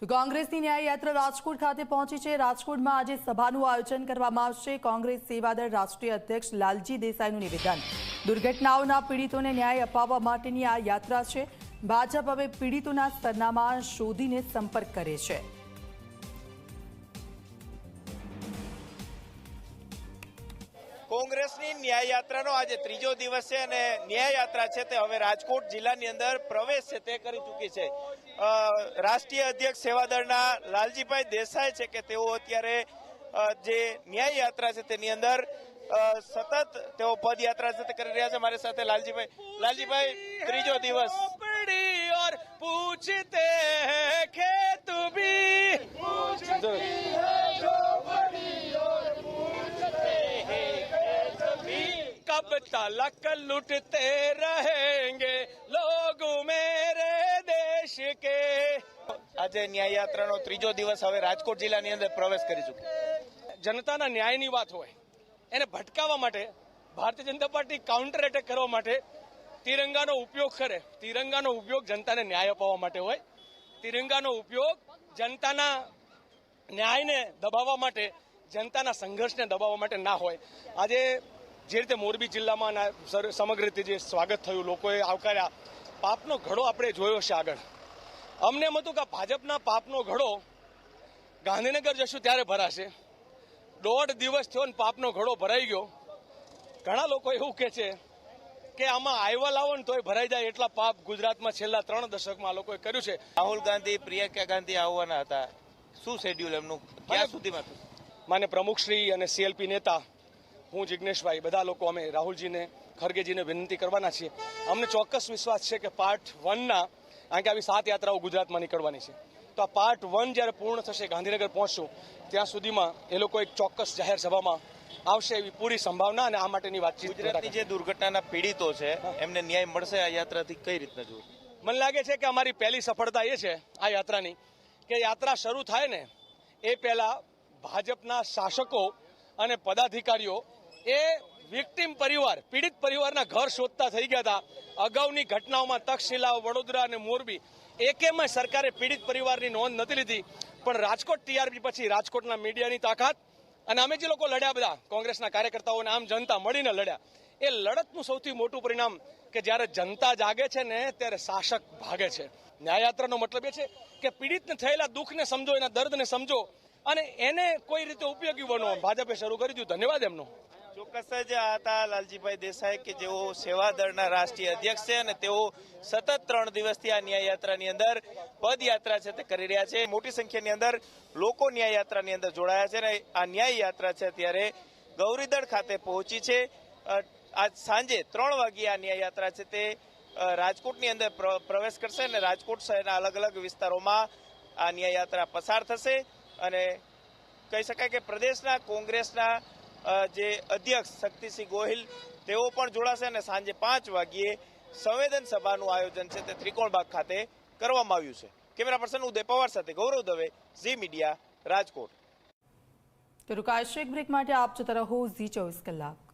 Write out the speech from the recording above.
તો કોંગ્રેસની ન્યાય યાત્રા રાજકોટ ખાતે પહોંચી છે. રાજકોટમાં આજે સભાનું આયોજન કરવામાં આવશે. કોંગ્રેસ સેવાદળ રાષ્ટ્રીય અધ્યક્ષ લાલજી દેસાઈનું નિવેદન. દુર્ઘટનાઓના પીડિતોને ન્યાય અપાવવા માટેની આ યાત્રા છે. ભાજપ હવે પીડિતોના સરનામા શોધીને સંપર્ક કરે છે. કોંગ્રેસની ન્યાય યાત્રાનો આજે ત્રીજો દિવસ છે અને ન્યાય યાત્રા છે તે હવે રાજકોટ જિલ્લાની અંદર પ્રવેશ છે તે કરી ચૂકી છે. રાષ્ટ્રીય અધ્યક્ષ સેવાદળના લાલજીભાઈ દેસાઈ છે કે તેઓ અત્યારે જે ન્યાયયાત્રા છે તેની અંદર સતત તેઓ પદયાત્રા સાથે કરી રહ્યા છે. મારી સાથે લાલજીભાઈ લાલજીભાઈ, ત્રીજો દિવસ. बड़ी तलक लुटते रहेंगे लोग मेरे देश के આજે ન્યાય યાત્રાનો ત્રીજો દિવસ હવે રાજકોટ જિલ્લાની અંદર પ્રવેશ કરી ચૂકી જનતાના ન્યાયની વાત હોય એને ભટકાવવા માટે Bharatiya Janata party counter attack કરવા માટે તિરંગાનો ઉપયોગ કરે તિરંગાનો ઉપયોગ જનતાને ન્યાય અપાવવા માટે હોય તિરંગાનો ઉપયોગ જનતાના ન્યાયને દબાવવા માટે જનતાના સંઘર્ષને દબાવવા માટે ના હોય આજે જે રીતે મોરબી જિલ્લામાં સમગ્ર રીતે જે સ્વાગત થયું લોકોએ આવકાર્યા પાપનો ઘડો આપણે જોયો છે આગળ. અમને એમ હતું કે ભાજપના પાપનો ઘડો ગાંધીનગર જશું ત્યારે ભરાશે. દોઢ દિવસ થયો ને પાપનો ઘડો ભરાઈ ગયો. ઘણા લોકો એવું કહે છે કે આમાં આવ્યા લાવો ને તોય ભરાઈ જાય એટલા પાપ ગુજરાતમાં છેલ્લા ત્રણ દશકમાં લોકોએ કર્યું છે. રાહુલ ગાંધી પ્રિયંકા ગાંધી આવવાના હતા. શું શેડ્યુલ એમનું? ક્યાં સુધીમાં હતું? પ્રમુખશ્રી અને સીએલપી નેતા હું જિજ્ઞેશભાઈ બધા લોકો અમે રાહુલજીને ખરગેજીને વિનંતી કરવાના છીએ. અમને ચોક્કસ વિશ્વાસ છે કે પાર્ટ વનના કારણ કે આવી સાત યાત્રાઓ ગુજરાતમાં નીકળવાની છે. તો આ પાર્ટ વન જ્યારે પૂર્ણ થશે ગાંધીનગર પહોંચશું ત્યાં સુધીમાં એ લોકો એક ચોક્કસ જાહેર સભામાં આવશે એવી પૂરી સંભાવના અને આ માટેની વાતચીત ગુજરાતની જે દુર્ઘટનાના પીડિતો છે એમને ન્યાય મળશે આ યાત્રાથી કઈ રીતના જોવું મને લાગે છે કે અમારી પહેલી સફળતા એ છે આ યાત્રાની કે યાત્રા શરૂ થાય ને એ પહેલાં ભાજપના શાસકો અને પદાધિકારીઓ એ વિક્ટિમ પરિવાર, પીડિત પરિવારના ઘર શોધતા થઈ ગયા હતા. અગાઉની ઘટનાઓમાં તક્ષશિલા, વડોદરા અને મોરબી એકેમાં સરકારે પીડિત પરિવારની નોંધ નથી લીધી. પણ રાજકોટ ટીઆરપી પછી રાજકોટના મીડિયાની તાકાત અને અમે જે લોકો લડ્યા બધા, કોંગ્રેસના કાર્યકર્તાઓ અને આમ જનતા મળીને લડ્યા, એ લડતનું સૌથી મોટું પરિણામ કે જ્યારે જનતા જાગે છે ને, ત્યારે શાસક ભાગે છે. ન્યાયયાત્રાનો મતલબ એ છે કે પીડિતને થયેલા દુઃખને સમજો, એના દર્દને સમજો અને એને કોઈ રીતે ઉપયોગી બનો. ભાજપે શરૂ કરી દીધું. ધન્યવાદ એમનો. ચોક્કસ જ હતા લાલજીભાઈ દેસાઈ કે જેઓ સેવાદળના રાષ્ટ્રીય અધ્યક્ષ છે અને તેઓ સતત ત્રણ દિવસથી આ ન્યાય યાત્રાની અંદર પદયાત્રા છે તે કરી રહ્યા છે. મોટી સંખ્યાની અંદર લોકો ન્યાય યાત્રાની અંદર જોડાયા છે અને આ ન્યાય યાત્રા છે અત્યારે ગૌરીદળ ખાતે પહોંચી છે. આજ સાંજે ત્રણ વાગ્યે આ ન્યાય યાત્રા છે તે રાજકોટની અંદર પ્રવેશ કરશે અને રાજકોટ શહેરના અલગ અલગ વિસ્તારોમાં આ ન્યાય યાત્રા પસાર થશે. અને કહી શકાય કે પ્રદેશના કોંગ્રેસના જે અધ્યક્ષ શક્તિસિંહ ગોહિલ, તેઓ પણ જોડાશે અને સાંજે પાંચ વાગ્યે સંવેદન સભાનું આયોજન છે તે ત્રિકોણબાગ ખાતે કરવામાં આવ્યું છે. કેમેરા પર્સન ઉદય પવાર સાથે ગૌરવ દવે, ઝી મીડિયા, રાજકોટ. તો એક બ્રેક માટે આપ જતા રહો ઝી ચોવીસ કલાક.